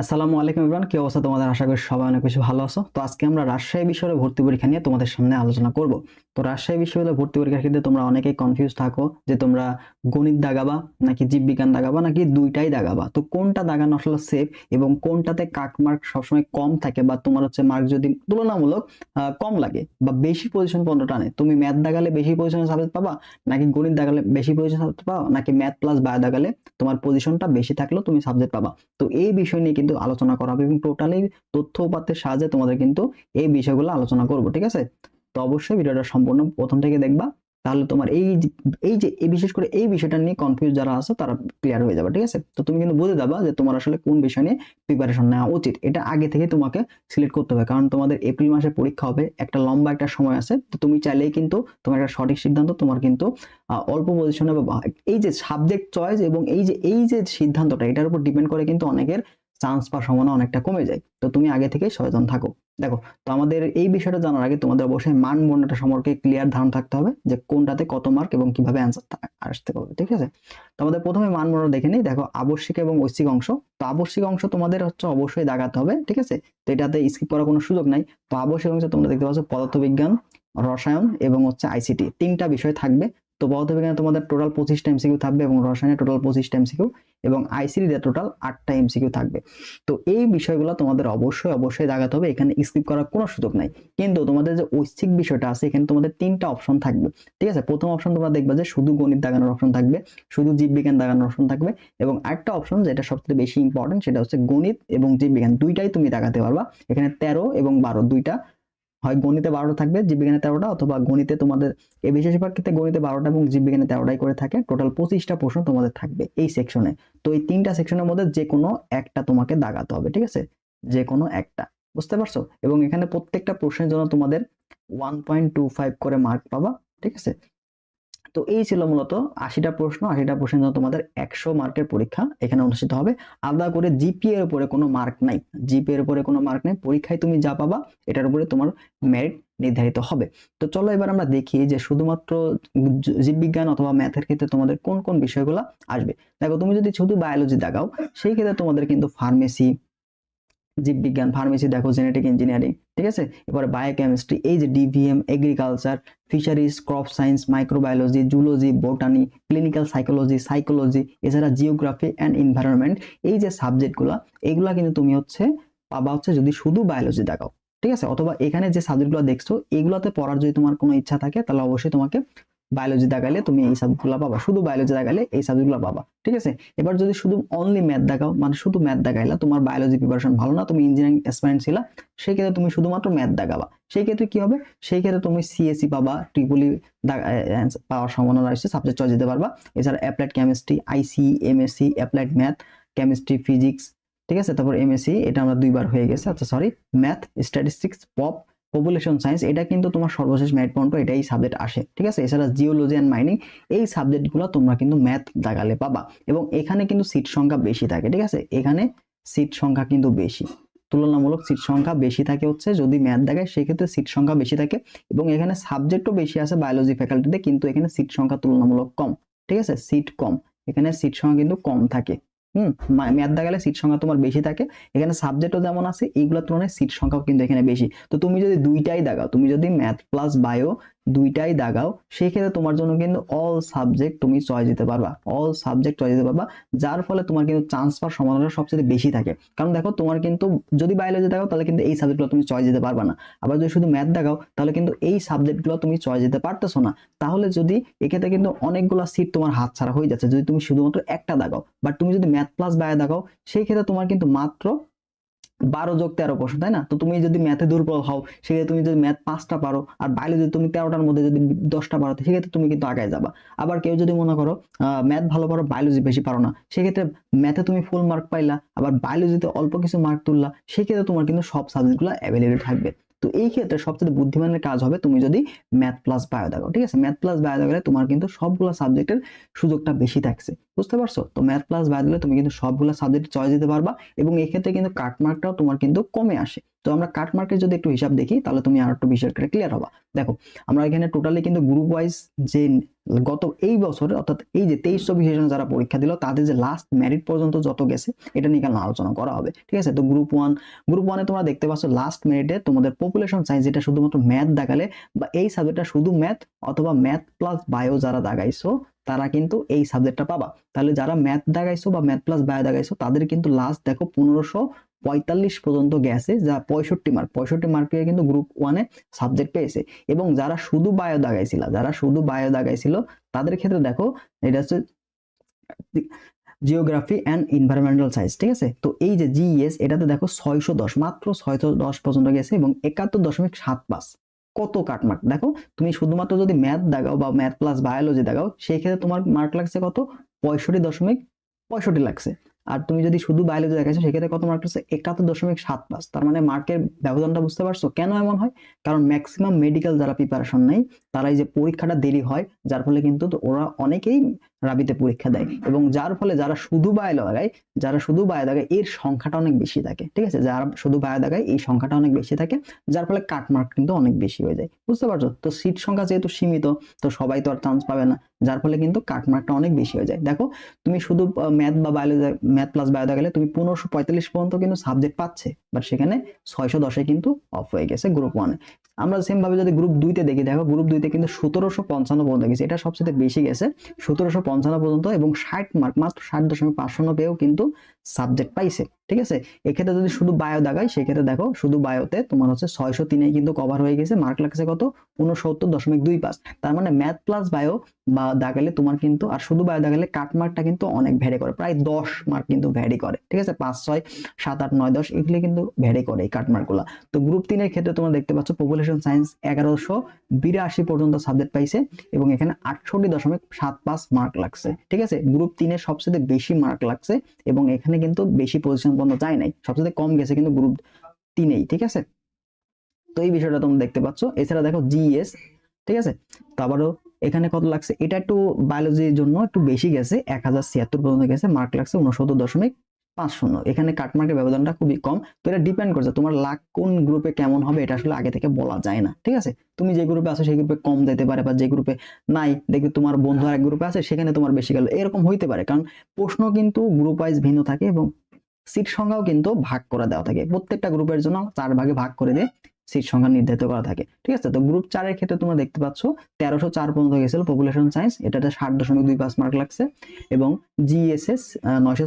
আসসালামু আলাইকুম ইমরান কি অবস্থা তোমাদের? আশা করি সবাই অনেক বেশি ভালো আছো। তো আজকে আমরা রাজশাহী বিশ্ববিদ্যালয়ে ভর্তি পরীক্ষা নিয়ে তোমাদের সামনে আলোচনা করব। তো রাজশাহী বিশ্ববিদ্যালয়ে ভর্তি পরীক্ষার ক্ষেত্রে তোমরা অনেকেই কনফিউজ থাকো যে তোমরা গণিত দাগাবা নাকি জীববিজ্ঞান দাগাবা নাকি দুইটাই দাগাবা। তো কোনটা দাগানো আসলে সেফ এবং কোনটাতে কাট মার্ক সবসময় কম থাকে বা তোমার হচ্ছে মার্ক যদি তুলনামূলক কম লাগে বা বেশি পজিশন পর্যন্ত টানে? তুমি ম্যাথ দাগালে বেশি পজিশনের সাবজেক্ট পাবা নাকি গণিত দাগালে বেশি পজিশন সাবজেক্ট পাবা নাকি ম্যাথ প্লাস বায়ো দাগালে তোমার পজিশনটা বেশি থাকলেও তুমি সাবজেক্ট পাবা? তো এই বিষয় নিয়ে কিন্তু আলোচনা করা হবে এবং টোটালি তথ্য উপাত্তের সাহায্যে তোমাদের কিন্তু এই বিষয়গুলো আলোচনা করব, ঠিক আছে? তো অবশ্যই ভিডিওটা সম্পূর্ণ প্রথম থেকে দেখবা, তাহলে তোমার এই এই যে, এই বিশেষ করে এই বিষয়টা নিয়ে কনফিউজ যারা আছে তারা ক্লিয়ার হয়ে যাবে, ঠিক আছে? তো তুমি কিন্তু বুঝে যাবা যে তোমার আসলে কোন বিষয় নিয়ে প্রিপারেশন নেওয়া উচিত। এটা আগে থেকে তোমাকে সিলেক্ট করতে হবে, কারণ তোমাদের এপ্রিল মাসে পরীক্ষা হবে, একটা লম্বা একটা সময় আছে, তো তুমি চাইলেই কিন্তু তোমার একটা সঠিক সিদ্ধান্ত তোমার কিন্তু অল্প পজিশনে বা, এই যে সাবজেক্ট চয়েস এবং এই যে এই যে সিদ্ধান্তটা, এটার উপর ডিপেন্ড করে কিন্তু অনেকের চান্স পাওয়ার সম্ভাবনা অনেকটা কমে যায়। তো তুমি আগে থেকেই সচেতন থাকো। দেখো, তো আমাদের এই বিষয়টা জানার আগে তোমাদের অবশ্যই মান বর্ণনাটা সম্পর্কে ক্লিয়ার ধারণা থাকতে হবে যে কোনটাতে কত মার্ক এবং কীভাবে অ্যান্সার আসতে পারবে, ঠিক আছে? তো আমাদের প্রথমে মান বর্ণনা দেখে নিই। দেখো, আবশ্যিক এবং ঐচ্ছিক অংশ। তো আবশ্যিক অংশ তোমাদের হচ্ছে অবশ্যই দাগাতে হবে, ঠিক আছে? তো এটাতে স্কিপ করার কোনো সুযোগ নাই। তো আবশ্যিক অংশ তোমরা দেখতে পাচ্ছ পদার্থবিজ্ঞান, রসায়ন এবং হচ্ছে আইসিটি তিনটা বিষয় থাকবে। তো পদার্থবিজ্ঞানে তোমাদের টোটাল পঁচিশটা এমসিকিউ থাকবে এবং রসায়নে টোটাল পঁচিশটা এমসিকিউ এবং আইসিটিতে টোটাল আটটা এমসিকিউ থাকবে। তো এই বিষয়গুলো তোমাদের অবশ্যই অবশ্যই দাগাতে হবে। এখানে স্কিপ করার কোনো সুযোগ নাই। কিন্তু তোমাদের যে ঐচ্ছিক বিষয়টা আছে, এখানে তোমাদের তিনটা অপশন থাকবে। ঠিক আছে? প্রথম অপশন তোমরা দেখবে যে শুধু গণিত দাগানোর অপশন থাকবে, শুধু জীববিজ্ঞান দাগানোর অপশন থাকবে এবং একটা অপশন যেটা সবচেয়ে বেশি ইম্পর্টেন্ট সেটা হচ্ছে গণিত এবং জীববিজ্ঞান। দুইটাই তুমি দাগাতে পারবা। এখানে তেরো এবং বারো, দুইটা হয় গণিতে বারোটা থাকবে, জীববিজ্ঞানে তেরোটা অথবা গণিতে তোমাদের এই বিশেষ ক্ষেত্রে গণিতে বারোটা এবং জীববিজ্ঞানে তেরোটাই করে থাকে। টোটাল পঁচিশটা প্রশ্ন তোমাদের থাকবে এই সেকশনে তো এই তিনটা সেকশনের মধ্যে যে কোনো একটা তোমাকে দাগাতে হবে, ঠিক আছে? যে কোনো একটা, বুঝতে পারছ? এবং এখানে প্রত্যেকটা প্রশ্নের জন্য তোমাদের ওয়ান করে মার্ক পাবা, ঠিক আছে? তো এই ছিল মূলত আশিটা প্রশ্ন, আশিটা প্রশ্নের জন্য তোমাদের একশো মার্কের পরীক্ষা এখানে অনুষ্ঠিত হবে। আলাদা করে জিপিএ এর উপরে কোনো মার্ক নাই। জিপিএ এর উপরে কোনো মার্ক নেই। পরীক্ষায় তুমি যা পাবা, এটার উপরে তোমার মেরিট নির্ধারিত হবে। তো চলো এবার আমরা দেখি যে শুধুমাত্র জীববিজ্ঞান অথবা ম্যাথের ক্ষেত্রে তোমাদের কোন কোন বিষয়গুলো আসবে। দেখো, তুমি যদি শুধু বায়োলজি দেখাও, সেই ক্ষেত্রে তোমাদের কিন্তু ফার্মেসি জীববিজ্ঞান ফার্মেসি দেখো জেনেটিক ইঞ্জিনিয়ারিং ঠিক আছে? এবারে বায়োকেমিস্ট্রি এই যে DVM agriculture fisheries crop science microbiology zoology botany clinical psychology psychology এছাড়া জিওগ্রাফি অ্যান্ড এনভায়রনমেন্ট এই যে সাবজেক্টগুলো এইগুলা কিন্তু তুমি হচ্ছে পাবা হচ্ছে যদি শুধু বায়োলজি দেখাও, ঠিক আছে? অথবা এখানে যে সাবজেক্টগুলো দেখছ, এগুলোতে পড়ার যদি তোমার কোনো ইচ্ছা থাকে, তাহলে অবশ্যই তোমাকে বায়োলজি দেখালে তুমি এই সাবজেক্টগুলো পাবা। শুধু বায়োলজি দেখালে এই সাবজেক্টগুলো পাবা, ঠিক আছে? এবার যদি শুধু অনলি ম্যাথ দেখাও মানে শুধু ম্যাথ দেখাইলা, তোমার বায়োলজি প্রিপারেশন ভালো না, তুমি ইঞ্জিনিয়ারিং অ্যাসপারেন্ট ছিলা, সেই ক্ষেত্রে তুমি শুধুমাত্র ম্যাথ দেখাবা। সেই ক্ষেত্রে কি হবে? সেই ক্ষেত্রে তুমি সিএসসি পাবা ট্রিপলি পাওয়ার সম্ভাবনা রয়েছে সাবজেক্ট চয়েস দিতে পারবা। এছাড়া applied chemistry IC MSc applied math chemistry physics ঠিক আছে? তারপর এমএসসি এটা আমরা দুইবার হয়ে গেছে আচ্ছা sorry math statistics pop population science এটা কিন্তু তোমার সর্বশেষ ম্যাথ পয়েন্ট, এটাই সাবজেক্ট আসে, ঠিক আছে? এছাড়া জিওলজি অ্যান্ড মাইনিং এই সাবজেক্টগুলো তোমরা কিন্তু ম্যাথ দাগালে পাবা। এবং এখানে কিন্তু সিট সংখ্যা বেশি থাকে, ঠিক আছে? এখানে সিট সংখ্যা কিন্তু বেশি। তুলনামূলক সিট সংখ্যা বেশি থাকে হচ্ছে যদি ম্যাথ দেখায়, সেক্ষেত্রে সিট সংখ্যা বেশি থাকে এবং এখানে সাবজেক্টও বেশি আছে বায়োলজি ফ্যাকাল্টিতে কিন্তু এখানে সিট সংখ্যা তুলনামূলক কম, ঠিক আছে? সিট কম, এখানে সিট সংখ্যা কিন্তু কম থাকে। হুম ম্যাথ দেখালে সিট সংখ্যা তোমার বেশি থাকে। এখানে সাবজেক্টও যেমন আছে এগুলোর তুলনায় সিট সংখ্যাও কিন্তু এখানে বেশি। তো তুমি যদি দুইটাই দেখাও তুমি যদি ম্যাথ প্লাস বায়ো দুইটাই দাগাও সেই ক্ষেত্রে তোমার জন্য কিন্তু অল সাবজেক্ট তুমি চয়েস দিতে পারবা। অল সাবজেক্ট চয়েস দিতে পারবা, যার ফলে তোমার কিন্তু চান্স পাওয়ার সম্ভাবনাটা সবচেয়ে বেশি থাকে। কারণ দেখো, তোমার কিন্তু যদি বায়োলজি দেখাও তাহলে কিন্তু এই সাবজেক্টগুলো তুমি চয়েস দিতে পারবা না। আবার যদি শুধু ম্যাথ দেখাও তাহলে কিন্তু এই সাবজেক্টগুলো তুমি চয়েস দিতে পারতেছো না। তাহলে যদি এক্ষেত্রে কিন্তু অনেকগুলো সিট তোমার হাত ছাড়া হয়ে যাচ্ছে, যদি তুমি শুধুমাত্র একটা দাগাও। বাট তুমি যদি ম্যাথ প্লাস বায়ো দেখাও সেই ক্ষেত্রে তোমার কিন্তু মাত্র বারো যোগ তেরো প্রশ্ন, তাই না? তো তুমি যদি ম্যাথে দুর্বল হও, সেক্ষেত্রে তুমি যদি ম্যাথ পাঁচটা পারো, আর বায়োলজি তুমি তেরোটার মধ্যে যদি দশটা পারো, সেক্ষেত্রে তুমি কিন্তু আগায় যাবা। আবার কেউ যদি মনে করো ম্যাথ ভালো পারো বায়োলজি বেশি পারো না, সেক্ষেত্রে ম্যাথে তুমি ফুল মার্ক পাইলা, আবার বায়োলজিতে অল্প কিছু মার্ক তুললা, সেক্ষেত্রে তোমার কিন্তু সব সাবজেক্টগুলো অ্যাভেলেবেল থাকবে। তো এই ক্ষেত্রে সবচেয়ে বুদ্ধিমানের কাজ হবে তুমি যদি ম্যাথ প্লাস বায়ো দেখো, ঠিক আছে? ম্যাথ প্লাস বায়ো দেখলে তোমার কিন্তু সবগুলো সাবজেক্টের সুযোগটা বেশি থাকছে, বুঝতে পারছ? তো ম্যাথ প্লাস বায়ো দিলে তুমি কিন্তু সবগুলো সাবজেক্ট চয়েস দিতে পারবা এবং এক্ষেত্রে কিন্তু কাটমার্কটাও তোমার কিন্তু কমে আসে। তো আমরা কাট মার্কের যদি একটু হিসাব দেখি, তাহলে তুমি আর একটু বিষয়টা ক্লিয়ার হবা। দেখো, আমরা এখানে টোটালি কিন্তু গ্রুপ ওয়াইজ যে গত এই বছরে, অর্থাৎ এই যে তেইশ চব্বিশ সেশন যারা পরীক্ষা দিল, তাদের যে লাস্ট মেরিট পর্যন্ত যত গেছে, এটা নিয়ে কেন আলোচনা করা হবে? ঠিক আছে? তো গ্রুপ ওয়ান গ্রুপ ওয়ানে তোমরা দেখতে পাচ্ছ লাস্ট মেরিটে তোমাদের পপুলেশন সায়েন্স যেটা শুধুমাত্র ম্যাথ দেখালে, বা এই সাবজেক্টটা শুধু ম্যাথ অথবা ম্যাথ প্লাস বায়ো যারা দাগাইছো তারা কিন্তু এই সাবজেক্টটা পাবা। তাহলে যারা ম্যাথ দাগাইছো বা ম্যাথ প্লাস বায়ো দাগাইছো তাদের কিন্তু লাস্ট দেখো পনেরোশো পঁয়তাল্লিশ পর্যন্ত গেছে, যা পঁয়ষট্টি মার্ক পঁয়ষট্টি মার্ক কিন্তু গ্রুপ ওয়ানে সাবজেক্ট পেয়েছে। এবং যারা শুধু বায়ো দাগাইছিল যারা শুধু বায়ো দাগাইছিল তাদের ক্ষেত্রে দেখো, এটা হচ্ছে জিওগ্রাফি অ্যান্ড ইনভায়রনমেন্টাল সায়েন্স ঠিক আছে? তো এই যে জিএস এটাতে দেখো ছয়শো দশ, মাত্র ছয়শো দশ পর্যন্ত গেছে এবং একাত্তর দশমিক সাত পাঁচ। কত কাটমার্ক দেখো, তুমি শুধুমাত্র যদি ম্যাথ দাগাও বা ম্যাথ প্লাস বায়োলজি দাগাও সেই ক্ষেত্রে তোমার মার্ক লাগছে কত? পঁয়ষট্টি দশমিক পঁয়ষট্টি লাগছে। আর তুমি যদি শুধু বায়োলজি দেখেছ সেক্ষেত্রে কত মার্ক লাগছে একাত্তর দশমিক সাত পাঁচ। তার মানে মার্কের ব্যবধানটা বুঝতে পারছ? কেন এমন হয়? কারণ ম্যাক্সিমাম মেডিকেল যারা প্রিপারেশন নেই তারা এই যে পরীক্ষাটা দেরি হয়, যার ফলে কিন্তু ওরা অনেকেই রাবিতে পরীক্ষা দেয় এবং যার ফলে যারা শুধু বায়ো লাগায়, যারা শুধু বায়ো লাগায়, এর সংখ্যাটা অনেক বেশি থাকে, ঠিক আছে? যারা শুধু বায়ো লাগায়, এই সংখ্যাটা অনেক বেশি থাকে, যার ফলে কাটমার্ক কিন্তু অনেক বেশি হয়ে যায়, বুঝতে পারছ? তো সিট সংখ্যা যেহেতু সীমিত, তো সবাই তো আর চান্স পাবে না, যার ফলে কিন্তু কাটমার্কটা অনেক বেশি হয়ে যায়। দেখো, তুমি শুধু ম্যাথ বা বায়োলজি ম্যাথ প্লাস বায়ো গেলে তুমি পনেরোশো পঁয়তাল্লিশ পর্যন্ত কিন্তু সাবজেক্ট পাচ্ছে বাট সেখানে ছয়শো দশে কিন্তু অফ হয়ে গেছে গ্রুপ ওয়ানে আমরা সেম ভাবে যদি গ্রুপ দুইতে দেখি, দেখো গ্রুপ দুইতে কিন্তু সতেরোশো পঞ্চান্ন পর্যন্ত গেছে। এটা সবচেয়ে বেশি গেছে, সতেরোশো পঞ্চান্ন পর্যন্ত এবং ষাট মার্ক মাত্র ষাট দশমিক পাঁচ শূন্য পেয়েও কিন্তু সাবজেক্ট পাইছে, ঠিক আছে? এক্ষেত্রে যদি শুধু বায়ো দাগাই, সেক্ষেত্রে দেখো শুধু বায়োতে তোমার হচ্ছে ছয়শো তিনে কিন্তু কভার হয়ে গেছে মার্ক লাগছে কত? উনসত্তর দশমিক দুই পাঁচ। তার মানে ম্যাথ প্লাস বায়ো বা দাগালে তোমার কিন্তু, আর শুধু বায়ো দাগালে কাট মার্কটা কিন্তু অনেক ভ্যারি করে, প্রায় দশ মার্ক কিন্তু ভ্যারি করে, ঠিক আছে? পাঁচ, ছয়, সাত, আট, নয়, দশ, এগুলি কিন্তু ভ্যারি করে এই কাট মার্কগুলো তো গ্রুপ তিনের ক্ষেত্রে তোমরা দেখতে পাচ্ছ পপুলেশন সায়েন্স এগারোশো বিরাশি পর্যন্ত সাবজেক্ট পাইছে এবং এখানে আটষট্টি দশমিক সাত পাঁচ মার্ক লাগছে, ঠিক আছে? গ্রুপ তিনে সবচেয়ে বেশি মার্ক লাগছে এবং এখানে কিন্তু বেশি পজিশন পর্যন্ত যায় নাই। সবচেয়ে কম গেছে কিন্তু গ্রুপ তিনেই, ঠিক আছে? তো এই বিষয়টা তোমরা দেখতে পাচ্ছ। এছাড়া দেখো জিএস ঠিক আছে? তো আবারও এখানে কত লাগছে? এটা একটু বায়োলজির জন্য একটু বেশি গেছে, এক হাজার ছিয়াত্তর পর্যন্ত গেছে মার্ক লাগছে উনসত্তর দশমিক পাঁচ শূন্য এখানে কাটমার্কের ব্যবধানটা খুবই কম। তো এটা ডিপেন্ড করছে তোমার লাখ কোন গ্রুপে কেমন হবে এটা আসলে আগে থেকে বলা যায় না, ঠিক আছে? তুমি যে গ্রুপে আছো সেই গ্রুপে কম যেতে পারে বা যে গ্রুপে নাই, দেখবে তোমার বন্ধু আরেক গ্রুপে আছে, সেখানে তোমার বেশি গেল। এরকম হইতে পারে। কারণ প্রশ্ন কিন্তু গ্রুপ ওয়াইজ ভিন্ন থাকে এবং সিট সংখ্যাও কিন্তু ভাগ করে দেওয়া থাকে। প্রত্যেকটা গ্রুপের জন্য চার ভাগে ভাগ করে দিয়ে সিট সংখ্যা নির্ধারিত করা থাকে। ঠিক আছে? তো গ্রুপ চারের ক্ষেত্রে তোমরা দেখতে পাচ্ছ, তেরোশো চার পর্যন্ত গেছিল পপুলেশন সায়েন্স এটাতে ষাট দশমিক দুই পাঁচ মার্ক লাগছে এবং জিএসএস নয়শো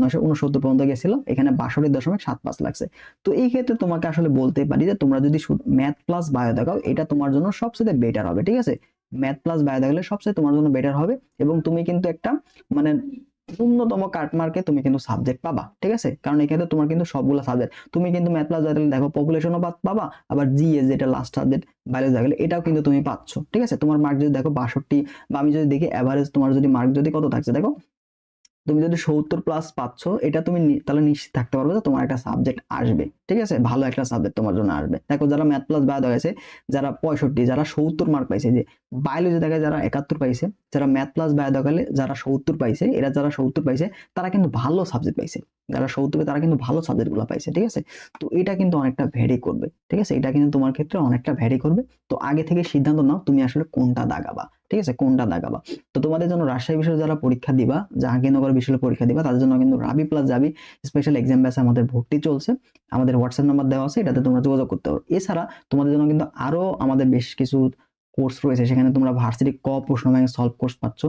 নয়শো উনসত্তর পর্যন্ত গেছিল, এখানে বাষট্টি দশমিক সাত পাঁচ লাগছে। তো এই ক্ষেত্রে তোমাকে আসলে বলতে পারি যে, তোমরা যদি ম্যাথ প্লাস বায়ো দেখাও, এটা তোমার জন্য সবচেয়ে বেটার হবে, ঠিক আছে? ম্যাথ প্লাস বায়ো দেখালে সবচেয়ে তোমার জন্য বেটার হবে এবং তুমি কিন্তু একটা মানে ন্যূনতম কাটমার্কে তুমি কিন্তু সাবজেক্ট পাবা, ঠিক আছে? কারণ এখানে তোমার কিন্তু সবগুলো সাবজেক্ট তুমি কিন্তু ম্যাথ প্লাস দেখো পপুলেশনও পাবা, আবার জিএস যেটা লাস্ট সাবজেক্ট বায়োলজি গেলে এটাও কিন্তু তুমি পাচ্ছ, ঠিক আছে? তোমার মার্ক যদি দেখো বাষট্টি, বা আমি যদি দেখি অ্যাভারেজ তোমার যদি মার্ক যদি কত থাকছে, দেখো? তুমি যদি সত্তর প্লাস পাচ্ছ, এটা তুমি তাহলে নিশ্চিত থাকতে পারবে তোমার একটা সাবজেক্ট আসবে। ঠিক আছে? ভালো একটা সাবজেক্ট তোমার জন্য আসবে। দেখো যারা ম্যাথ প্লাস বায়ো দেখাচ্ছে যারা পঁয়ষট্টি, যারা সত্তর মার্ক পাইছে যে বায়োলজি দেখায় যারা একাত্তর পাইছে, যারা ম্যাথ প্লাস বায়ো দেখালে যারা সত্তর পাইছে, এরা যারা সত্তর পাইছে, তারা কিন্তু ভালো সাবজেক্ট পাইছে। যারা সত্তর তারা কিন্তু ভালো সাবজেক্টগুলো পাইছে। ঠিক আছে? তো এটা কিন্তু অনেকটা ভ্যারি করবে। ঠিক আছে? এটা কিন্তু তোমার ক্ষেত্রে অনেকটা ভ্যারি করবে। তো আগে থেকে সিদ্ধান্ত নাও তুমি আসলে কোনটা দাগাবা। ঠিক আছে? কোনটা দাগাবা তো তোমাদের জন্য রাজশাহী বিষয়ে যারা পরীক্ষা দিবা, জাহাঙ্গীরনগর বিষয়ে পরীক্ষা দিবা, তাদের জন্য কিন্তু রাবি প্লাস যাবি স্পেশাল এক্সাম ব্যাচে আমাদের ভর্তি চলছে। আমাদের হোয়াটসঅ্যাপ নাম্বার দেওয়া আছে, এটাতে তোমরা যোগাযোগ করতে পারো। এছাড়া তোমাদের জন্য কিন্তু আরও আমাদের বেশ কিছু কোর্স রয়েছে, সেখানে তোমরা ভার্সিটি ক প্রশ্ন ব্যাংক সলভ কোর্স পাচ্ছ।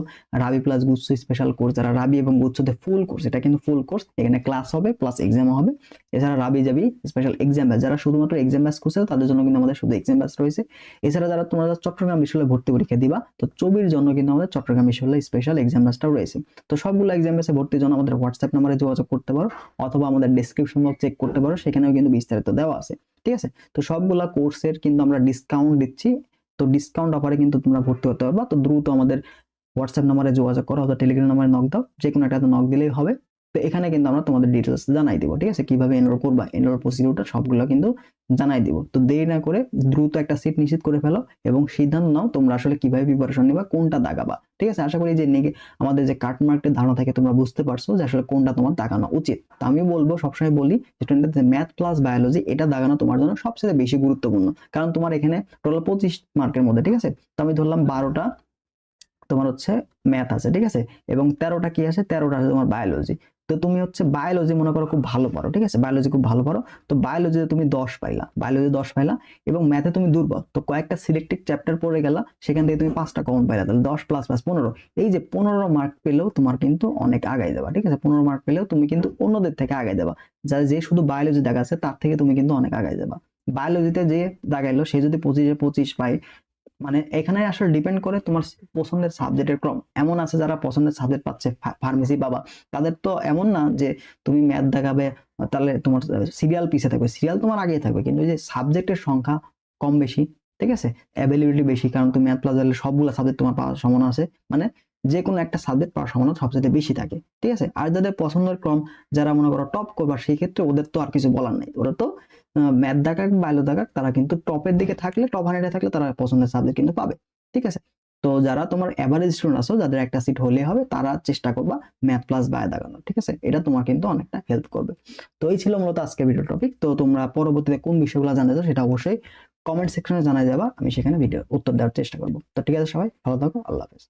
রাবি প্লাস গুচ্ছ স্পেশাল কোর্স যারা রাবি এবং গুচ্ছতে ফুল কোর্স এটা কিন্তু ফুল কোর্স এখানে ক্লাস হবে প্লাস এক্সামও হবে। এছাড়া রাবি যাবি স্পেশাল এক্সাম ব্যাচ যারা শুধুমাত্র এক্সাম ব্যাচ করছে তাদের জন্য কিন্তু আমাদের শুধু এক্সাম ব্যাচ রয়েছে। এছাড়া যারা তোমরা চট্টগ্রাম বিশ্ববিদ্যালয়ে ভর্তি পরীক্ষা দিবা, তো চবির জন্য কিন্তু আমাদের চট্টগ্রাম বিশ্ববিদ্যালয়ে স্পেশাল এক্সাম ব্যাচটাও রয়েছে। তো সবগুলো এক্সাম ব্যাচে ভর্তির জন্য আমাদের হোয়াটসঅ্যাপ নাম্বারে যোগাযোগ করতে পারো, অথবা আমাদের ডিসক্রিপশন বক্স চেক করতে পারো, সেখানেও কিন্তু বিস্তারিত দেওয়া আছে। ঠিক আছে? তো সবগুলা কোর্সের কিন্তু আমরা ডিসকাউন্ট দিচ্ছি। তো ডিসকাউন্ট অফারে কিন্তু তোমরা ভর্তি হতে পারবা। তো দ্রুত আমাদের হোয়াটসঅ্যাপ নাম্বারে যোগাযোগ করো অথবা টেলিগ্রাম নাম্বারে নক দাও। যে কোনো একটা নক দিলেই হবে। তো এখানে কিন্তু আমরা তোমাদের ডিটেলস জানাই দিব, ঠিক আছে? কীভাবে এনরোল করবা এনরোল প্রসিডিউরটা সবগুলো কিন্তু জানাই দিব। তো দেরি না করে দ্রুত একটা সিট নিশ্চিত করে ফেলো এবং সিদ্ধান্ত নাও তোমরা আসলে কীভাবে প্রিপারেশন নিবা, কোনটা দাগাবা, ঠিক আছে? আশা করি যে নেগে আমাদের যে কাট মার্কেটের ধারণা থাকে তোমরা বুঝতে পারছ যে আসলে কোনটা তোমার দাগানো উচিত। তো আমি বলব, সবসময় বলি যে ম্যাথ প্লাস বায়োলজি এটা দাগানো তোমার জন্য সবচেয়ে বেশি গুরুত্বপূর্ণ। কারণ তোমার এখানে টোটাল পঁচিশ মার্কের মধ্যে, ঠিক আছে? তো আমি ধরলাম বারোটা তোমার হচ্ছে ম্যাথ আছে, ঠিক আছে? এবং তেরোটা কি আছে? তেরোটা আছে তোমার বায়োলজি তো তুমি হচ্ছে বায়োলজি মনে করো খুব ভালো পারো ঠিক আছে? বায়োলজি খুব ভালো পারো তো বায়োলজিতে তুমি দশ পাইলা বায়োলজি দশ পাইলা এবং ম্যাথে তুমি দুর্বল। তো কয়েকটা সিলেক্টিভ চ্যাপ্টার পড়ে গেলা, সেখান থেকে তুমি পাঁচটা কমন পাইলা। তাহলে দশ প্লাস প্লাস পনেরো। এই যে পনেরো মার্ক পেলেও তোমার কিন্তু অনেক আগাই যাবা, ঠিক আছে? পনেরো মার্ক পেলেও তুমি কিন্তু অন্যদের থেকে আগাই যাবা। যা, যে শুধু বায়োলজি দেখাচ্ছে, তার থেকে তুমি কিন্তু অনেক আগাই যাবা। বায়োলজিতে যে দাগাইলো সে যদি পঁচিশে পঁচিশ পায় মানে এখানে আসলে ডিপেন্ড করে তোমার পছন্দের সাবজেক্টের ক্রম। এমন আছে যারা পছন্দের সাবজেক্ট পাচ্ছে ফার্মেসি বাবা। তাদের তো এমন না যে তুমি ম্যাথ দেখাবে, তাহলে তোমার সিরিয়াল পিছে থাকবে। সিরিয়াল তোমার আগেই থাকবে, কিন্তু যে সাবজেক্টের সংখ্যা কম বেশি, ঠিক আছে? অ্যাভেলেবিলিটি বেশি, কারণ তুমি ম্যাথ প্লাস সবগুলো সাবজেক্ট তোমার পাওয়ার সম্ভাবনা আছে। মানে যে কোনো একটা সাবজেক্ট পাওয়ার সম্ভাবনা সবচেয়ে বেশি থাকে, ঠিক আছে? আর যাদের পছন্দের ক্রম, যারা মনে করো টপ করবার, সেই ক্ষেত্রে ওদের তো আর কিছু বলার নাই। ওরা তো ম্যাথ দেখাক বায়ো দেখাক তারা কিন্তু টপের দিকে থাকলে টপ হান্ড্রেডে থাকলে তারা পছন্দের সাবজেক্ট কিন্তু পাবে, ঠিক আছে? তো যারা তোমার অ্যাভারেজ স্টুডেন্ট আছো, যাদের একটা সিট হলে হবে, তারা চেষ্টা করবা ম্যাথ প্লাস বায়ো দেখানোর ঠিক আছে? এটা তোমার কিন্তু অনেকটা হেল্প করবে। তো এই ছিল মূলত আজকে ভিডিও টপিক তো তোমরা পরবর্তীতে কোন বিষয়গুলো জানতে চাও, সেটা অবশ্যই কমেন্ট সেকশনে জানাই যাবা, আমি সেখানে ভিডিও উত্তর দেওয়ার চেষ্টা করব। তো ঠিক আছে সবাই, ভালো থাকো, আল্লাহ হাফেজ।